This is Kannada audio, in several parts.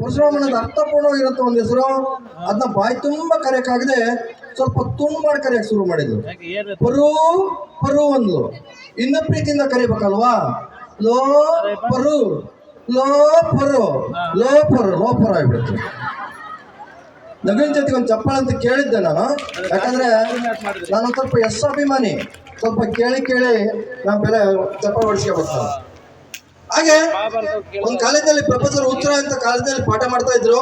ಪರಶುರಾಮನದ ಅರ್ಥಪೂರ್ಣವಾಗಿರುವಂತ ಒಂದು ಹೆಸರು. ಅದನ್ನ ಬಾಯಿ ತುಂಬ ಕರೆಯಕ್ಕಾಗದೆ. ಸ್ವಲ್ಪ ತುಂಬಾ ಮಾಡಿ ಕರೆಯಕ್ಕೆ ಶುರು ಮಾಡಿದ್ರು. ಪರು ಪರು ಅಂದ್ಲು. ಇನ್ನ ಪ್ರೀತಿಯಿಂದ ಕರಿಬೇಕಲ್ವಾ? ಲೋ ಪರು ಲೋ ಪರು ಲೋ ಪರು ಲೋ ಪರು ಆಗ್ಬಿಡ್ತು ನವೀನ್ ಜೊತೆಗೆ ಒಂದು ಚಪ್ಪಾಳೆ ಅಂತ ಕೇಳಿದ್ದೆ ನಾನು. ಯಾಕಂದ್ರೆ ನಾನು ಸ್ವಲ್ಪ ಎಸ್ ಅಭಿಮಾನಿ ಸ್ವಲ್ಪ ಕೇಳಿ ಕೇಳಿ ನಾನು ಬೆಲೆ ಚಪ್ಪಾಳೆ ಹೊಡಿಸ್ಕೊಬೇಕು ಹಾಗೆ ಒಂದು ಕಾಲೇಜಲ್ಲಿ ಪ್ರೊಫೆಸರ್ ಉತ್ತರ ಅಂತ ಕಾಲೇಜಲ್ಲಿ ಪಾಠ ಮಾಡ್ತಾ ಇದ್ರು.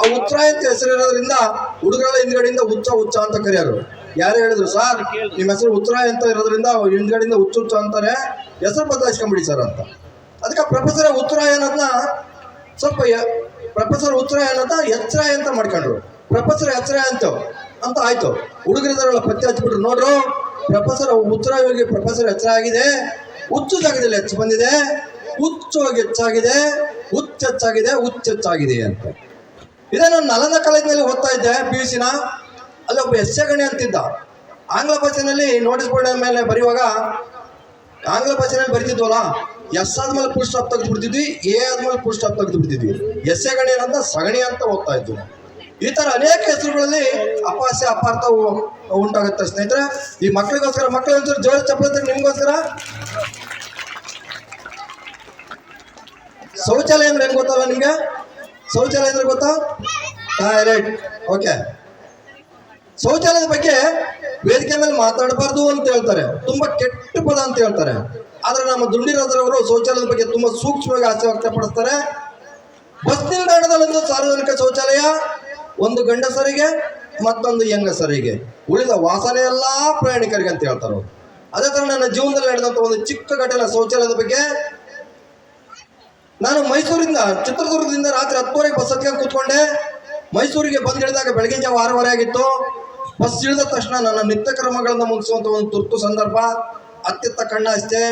ಆ ಉತ್ತರ ಅಂತ ಹೆಸರಿರೋದ್ರಿಂದ ಹುಡುಗರ ಹಿಂದ್ಗಡೆಯಿಂದ ಹುಚ್ಚ ಹುಚ್ಚ ಅಂತ ಕರೆಯೋರು. ಯಾರು ಹೇಳಿದ್ರು ಸರ್ ನಿಮ್ಮ ಹೆಸರು ಉತ್ತರ ಅಂತ ಇರೋದ್ರಿಂದ ಹಿಂದ್ಗಡೆಯಿಂದ ಹುಚ್ಚ ಹುಚ್ಚ ಅಂತಾರೆ. ಹೆಸರು ಬದಲಾಯಿಸ್ಕೊಂಡ್ಬಿಡಿ ಸರ್ ಅಂತ. ಅದಕ್ಕೆ ಪ್ರೊಫೆಸರ್ ಉತ್ತರಾಯ ಅನ್ನೋದನ್ನ ಸ್ವಲ್ಪ ಪ್ರೊಫೆಸರ್ ಉತ್ತರ ಅನ್ನೋದನ್ನ ಎಚ್ಚರ ಅಂತ ಮಾಡ್ಕೊಂಡ್ರು. ಪ್ರೊಫೆಸರ್ ಎಚ್ಚರ ಅಂತ ಅಂತ ಆಯ್ತು. ಹುಡುಗರಿದಾರಲ್ಲ ಪತ್ತೆ ಹಚ್ಬಿಟ್ರು ನೋಡ್ರು ಪ್ರೊಫೆಸರ್ ಉತ್ತರ ಹೋಗಿ ಪ್ರೊಫೆಸರ್ ಎಚ್ಚರ ಆಗಿದೆ ಹುಚ್ಚು ಜಾಗದಲ್ಲಿ ಹೆಚ್ಚು ಬಂದಿದೆ. ಹುಚ್ಚು ಹೆಚ್ಚಾಗಿದೆ ಹುಚ್ಚು ಹೆಚ್ಚಾಗಿದೆ ಹುಚ್ಚು ಹೆಚ್ಚಾಗಿದೆ ಅಂತ. ಇದೇ ನಾನು ನಲಂದ ಕಾಲೇಜಿನಲ್ಲಿ ಓದ್ತಾ ಇದ್ದೆ ಪಿ ಯು ಸಿನ ಅಲ್ಲಿ ಒಬ್ಬ ಎಸ್ ಗಣಿ ಅಂತಿದ್ದ. ಆಂಗ್ಲ ಭಾಷೆನಲ್ಲಿ ನೋಟಿಸ್ ಬೋರ್ಡ್ ಮೇಲೆ ಬರೆಯುವಾಗ, ಆಂಗ್ಲ ಭಾಷೆನಲ್ಲಿ ಬರಿತಿದ್ವಲ್ಲ, ಎಸ್ ಆದ್ಮೇಲೆ ಫುಲ್ ಸ್ಟಾಪ್ ತೆಗೆದು ಬಿಡ್ತಿದ್ವಿ ಎ ಆದ್ಮೇಲೆ ಸ್ಟಾಪ್ ತೆಗೆದು ಬಿಡ್ತಿದ್ವಿ ಎಸ್ ಎ ಗಣಿ ಅಂತ ಸಗಣಿ ಅಂತ ಓದ್ತಾ ಇದ್ವಿ. ಈ ತರ ಅನೇಕ ಹೆಸರುಗಳಲ್ಲಿ ಅಪಹಾಸ್ಯ ಅಪಾರ್ಥ ಉಂಟಾಗುತ್ತೆ ಸ್ನೇಹಿತರೆ. ಈ ಮಕ್ಕಳಿಗೋಸ್ಕರ ಮಕ್ಕಳ ಜೋರ ಚಪ್ಪಲಿ ನಿಮ್ಗೋಸ್ಕರ ಶೌಚಾಲಯ ಅಂದ್ರೆ ಏನ್ ಗೊತ್ತಲ್ಲ ನಿಮ್ಗೆ? ಶೌಚಾಲಯ ಅಂದ್ರೆ ಗೊತ್ತಾ? ಟಾಯ್ಲೆಟ್ ಓಕೆ ಶೌಚಾಲಯದ ಬಗ್ಗೆ ವೇದಿಕೆ ಮೇಲೆ ಮಾತಾಡಬಾರ್ದು ಅಂತ ಹೇಳ್ತಾರೆ. ತುಂಬಾ ಕೆಟ್ಟ ಪದ ಅಂತ ಹೇಳ್ತಾರೆ. ಆದ್ರೆ ನಮ್ಮ ದುಂಡಿರಾದ್ರವರು ಶೌಚಾಲಯದ ಬಗ್ಗೆ ತುಂಬಾ ಸೂಕ್ಷ್ಮವಾಗಿ ಆಸೆ ವ್ಯಕ್ತಪಡಿಸ್ತಾರೆ. ಬಸ್ ನಿಲ್ದಾಣದಲ್ಲೊಂದು ಸಾರ್ವಜನಿಕ ಶೌಚಾಲಯ, ಒಂದು ಗಂಡಸರಿಗೆ, ಮತ್ತೊಂದು ಹೆಂಗಸರಿಗೆ. ಉಳಿದ ವಾಸನೆ ಎಲ್ಲಾ ಪ್ರಯಾಣಿಕರಿಗೆ ಅಂತ ಹೇಳ್ತಾರೆ. ಅದೇ ತರ ನನ್ನ ಜೀವನದಲ್ಲಿ ನಡೆದಂತ ಒಂದು ಚಿಕ್ಕ ಘಟನೆ ಶೌಚಾಲಯದ ಬಗ್ಗೆ ನಾನು ಮೈಸೂರಿಂದ, ಚಿತ್ರದುರ್ಗದಿಂದ ರಾತ್ರಿ ಹತ್ತುವರೆಗೆ ಬಸ್ ಹತ್ಕೊಂಡು ಕೂತ್ಕೊಂಡೆ. ಮೈಸೂರಿಗೆ ಬಂದು ಇಳಿದಾಗ ಬೆಳಗಿನ ಜಾವ ಆರೂವರೆ ಆಗಿತ್ತು. ಬಸ್ ಇಳಿದ ತಕ್ಷಣ ನನ್ನ ನಿತ್ಯ ಕ್ರಮಗಳನ್ನು ಮುಗಿಸುವಂತ ಒಂದು ತುರ್ತು ಸಂದರ್ಭ. ಅತ್ತಿತ್ತ ಕಣ್ಣ ಅಷ್ಟೇ,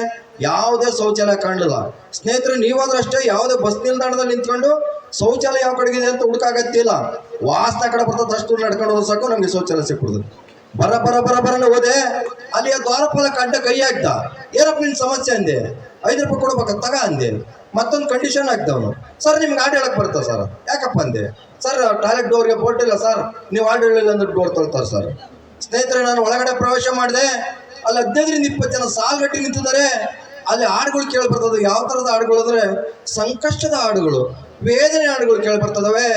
ಯಾವುದೇ ಶೌಚಾಲಯ ಕಾಣಲಿಲ್ಲ. ಸ್ನೇಹಿತರೆ, ನೀವಾದ್ರೂ ಅಷ್ಟೇ ಯಾವುದೇ ಬಸ್ ನಿಲ್ದಾಣದಲ್ಲಿ ನಿಂತ್ಕೊಂಡು ಶೌಚಾಲಯ ಯಾವ ಕಡೆಗಿದೆ ಅಂತ ಹುಡುಕಾಗತ್ತಿಲ್ಲ ವಾಸನೆ ಕಡೆ ಬರ್ತದೆ ಅಷ್ಟು ನಡ್ಕೊಂಡು ಹೋದ್ರೆ ಸಾಕು, ನಮಗೆ ಶೌಚಾಲಯ ಸಿಕ್ಬಿಡುದು ಬರ ಬರ ಬರ, ಬರನೆ ಹೋದೆ. ಅಲ್ಲಿಯ ದ್ವಾರಪಾಲಕ ಅಡ್ಡ ಕೈ ಹಾಕ್ದ. ಏನಪ್ಪ ನಿನ್ ಸಮಸ್ಯೆ ಅಂದೆ? ಐದು ರೂಪಾಯಿ ಕೊಡ್ಬೇಕ? ತಗ ಅಂದೆ. ಮತ್ತೊಂದು ಕಂಡೀಷನ್ ಹಾಕ್ದವನು ಸರ್ ನಿಮ್ಗೆ ಆಡ್ ಹೇಳಕ್ ಬರುತ್ತಾ ಸರ್ ಯಾಕಪ್ಪ ಅಂದೆ? ಸರ್ ಟಾಯ್ಲೆಟ್ ಡೋರ್ಗೆ ಬೋಟ್ ಇಲ್ಲ ಸರ್ ನೀವು ಆಡ್ ಹೇಳಿಲ್ಲ ಅಂದ್ರೆ ಡೋರ್ ತೊಳ್ತಾರೆ ಸರ್ ಸ್ನೇಹಿತರೆ, ನಾನು ಒಳಗಡೆ ಪ್ರವೇಶ ಮಾಡಿದೆ. ಅಲ್ಲಿ ಹದಿನೈದರಿಂದ ಇಪ್ಪತ್ತು ಜನ ಸಾಲ್ಗಟ್ಟಿ ನಿಂತಿದ್ದಾರೆ. ಅಲ್ಲಿ ಹಾಡುಗಳು ಕೇಳಿ ಬರ್ತದೆ. ಯಾವ ಥರದ ಹಾಡುಗಳು ಅಂದ್ರೆ ಸಂಕಷ್ಟದ ಹಾಡುಗಳು, ವೇದನೆ ಹಾಡುಗಳು ಕೇಳಿ ಬರ್ತದವೆ.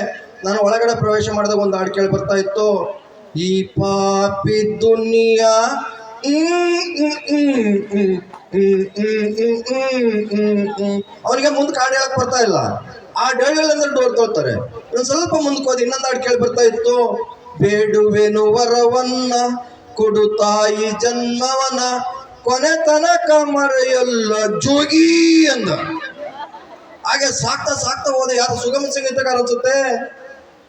ನಾನು ಒಳಗಡೆ ಪ್ರವೇಶ ಮಾಡಿದಾಗ ಒಂದು ಹಾಡು ಕೇಳಿ ಬರ್ತಾ ಇತ್ತು. ಈ ಪಾಪಿ ದುನಿಯಾ ಅವನಿಗೆ ಮುಂದೆ ಹಾಡು ಹೇಳಕ್ ಬರ್ತಾ ಇಲ್ಲ. ಆ ಅಂದ್ರೆ ಡೋರ್ ತೋತಾರೆ ಒಂದು ಸ್ವಲ್ಪ ಮುಂದಕ್ಕೆ ಹೋದ, ಇನ್ನೊಂದು ಹಾಡು ಕೇಳಿ ಬರ್ತಾ ಇತ್ತು. ಬೇಡುವೆನು ವರವನ್ನ, ಕೊಡು ತಾಯಿ ಜನ್ಮವನ ಕೊನೆ ತನಕ ಮರೆಯಲ್ಲ ಜೋಗಿ ಅಂದ. ಹಾಗೆ ಸಾಕ್ತಾ ಸಾಕ್ತಾ ಹೋದ, ಯಾರು ಸುಗಮ ಸಂಗೀತಗಾರ ಅನ್ಸುತ್ತೆ?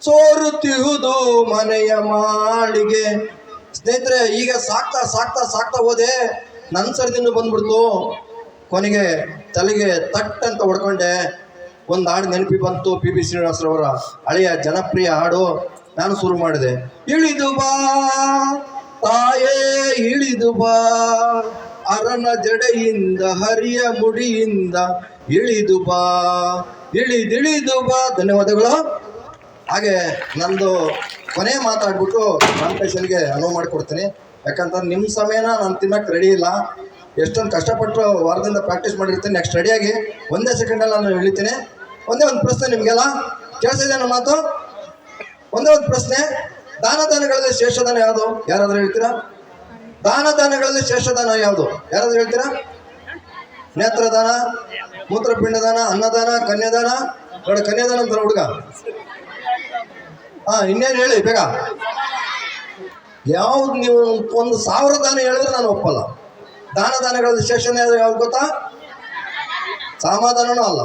ಸೋರುತ್ತಿಹುದು ಮನೆಯ ಮಾಳಿಗೆ ಸ್ನೇಹಿತರೆ, ಈಗ ಸಾಕ್ತಾ ಸಾಕ್ತಾ ಸಾಕ್ತಾ ಹೋದೆ. ನನ್ನ ಸರದಿನೂ ಬಂದ್ಬಿಡ್ತು. ಕೊನೆಗೆ ತಲೆಗೆ ತಟ್ ಅಂತ ಹೊಡ್ಕೊಂಡೆ. ಒಂದು ಹಾಡು ನೆನಪಿ ಬಂತು ಪಿ ಬಿ ಶ್ರೀನಿವಾಸರವರ ಹಳೆಯ ಜನಪ್ರಿಯ ಹಾಡು ನಾನು ಶುರು ಮಾಡಿದೆ. ಇಳಿದು ಬಾ, ತಾಯೇ, ಇಳಿದು ಬಾ. ಅರನ ಜಡೆಯಿಂದ, ಹರಿಯ ಮುಡಿಯಿಂದ ಇಳಿದು ಬಾ. ಇಳಿದಿಳಿದು ಬಾ. ಧನ್ಯವಾದಗಳು. ಹಾಗೆ ನಂದು ಕೊನೆ ಮಾತಾಡ್ಬಿಟ್ಟು ಕಾಂಪಿಟೇಷನ್ಗೆ ಅನುವು ಮಾಡಿಕೊಡ್ತೀನಿ. ಯಾಕಂತಂದ್ರೆ ನಿಮ್ಮ ಸಮಯನ ನಾನು ತಿನ್ನಕ್ಕೆ ರೆಡಿ ಇಲ್ಲ. ಎಷ್ಟೊಂದು ಕಷ್ಟಪಟ್ಟು ವಾರದಿಂದ ಪ್ರಾಕ್ಟೀಸ್ ಮಾಡಿರ್ತೀನಿ. ನೆಕ್ಸ್ಟ್ ರೆಡಿಯಾಗಿ ಒಂದೇ ಸೆಕೆಂಡಲ್ಲಿ ನಾನು ಹೇಳ್ತೀನಿ. ಒಂದೇ ಒಂದು ಪ್ರಶ್ನೆ ನಿಮಗೆಲ್ಲ. ಕೇಳಿಸಿದೆ ನನ್ನ ಮಾತು? ಒಂದೇ ಒಂದು ಪ್ರಶ್ನೆ. ದಾನ ದಾನಗಳಲ್ಲಿ ಶ್ರೇಷ್ಠ ದಾನ ಯಾವುದು? ಯಾರಾದರೂ ಹೇಳ್ತೀರಾ? ದಾನ ದಾನಗಳಲ್ಲಿ ಶ್ರೇಷ್ಠ ದಾನ ಯಾವುದು? ಯಾರಾದರೂ ಹೇಳ್ತೀರಾ? ನೇತ್ರದಾನ, ಮೂತ್ರಪಿಂಡದಾನ, ಅನ್ನದಾನ, ಕನ್ಯಾದಾನ. ಕನ್ಯಾದಾನ ಅಂತಾರೆ ಹುಡುಗ ಹಾ, ಇನ್ನೇನು ಹೇಳಿ, ಬೇಗ. ಯಾವ್ದು ನೀವು ಒಂದು ಸಾವಿರ ದಾನ ಹೇಳಿದ್ರೆ ನಾನು ಒಪ್ಪಲ್ಲ. ದಾನ ದಾನಗಳ ವಿಶೇಷಣೆ ಯಾವ್ದು ಗೊತ್ತಾ? ಸಮಾಧಾನನೂ ಅಲ್ಲ.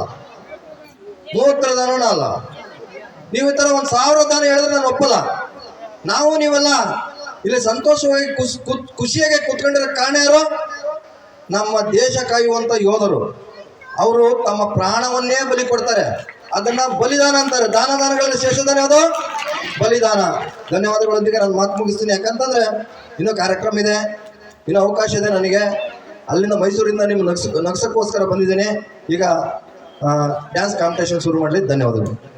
ಮೂತ್ರದಾನನೂ ಅಲ್ಲ. ನೀವು ಈ ಥರ ಒಂದು ಸಾವಿರ ದಾನ ಹೇಳಿದ್ರೆ ನಾನು ಒಪ್ಪಲ್ಲ. ನಾವು ನೀವೆಲ್ಲ ಇಲ್ಲಿ ಸಂತೋಷವಾಗಿ ಖುಷಿ ಖುಷಿಯಾಗಿ ಕುತ್ಕೊಂಡಿರೋ ಕಾರಣ ಯಾರು? ನಮ್ಮ ದೇಶ ಕಾಯುವಂತ ಯೋಧರು. ಅವರು ತಮ್ಮ ಪ್ರಾಣವನ್ನೇ ಬಲಿ ಕೊಡ್ತಾರೆ. ಅದನ್ನ ಬಲಿದಾನ ಅಂತಾರೆ. ದಾನ ದಾನಗಳಲ್ಲಿ ಶೇಷದಾನ ದಾನ ಯಾವುದು? ಬಲಿದಾನ. ಧನ್ಯವಾದಗಳೊಂದಿಗೆ ನಾನು ಮಾತು ಮುಗಿಸ್ತೀನಿ. ಯಾಕಂತಂದ್ರೆ ಇನ್ನೂ ಕಾರ್ಯಕ್ರಮ ಇದೆ. ಇನ್ನೂ ಅವಕಾಶ ಇದೆ ನನಗೆ. ಅಲ್ಲಿಂದ ಮೈಸೂರಿಂದ ನಿಮ್ಮ ನಗ್ಸ, ನಗ್ಸಕ್ಕೋಸ್ಕರ ಬಂದಿದ್ದೇನೆ. ಈಗ ಡ್ಯಾನ್ಸ್ ಕಾಂಪಿಟೇಷನ್ ಶುರು ಮಾಡಲಿ ಧನ್ಯವಾದಗಳು.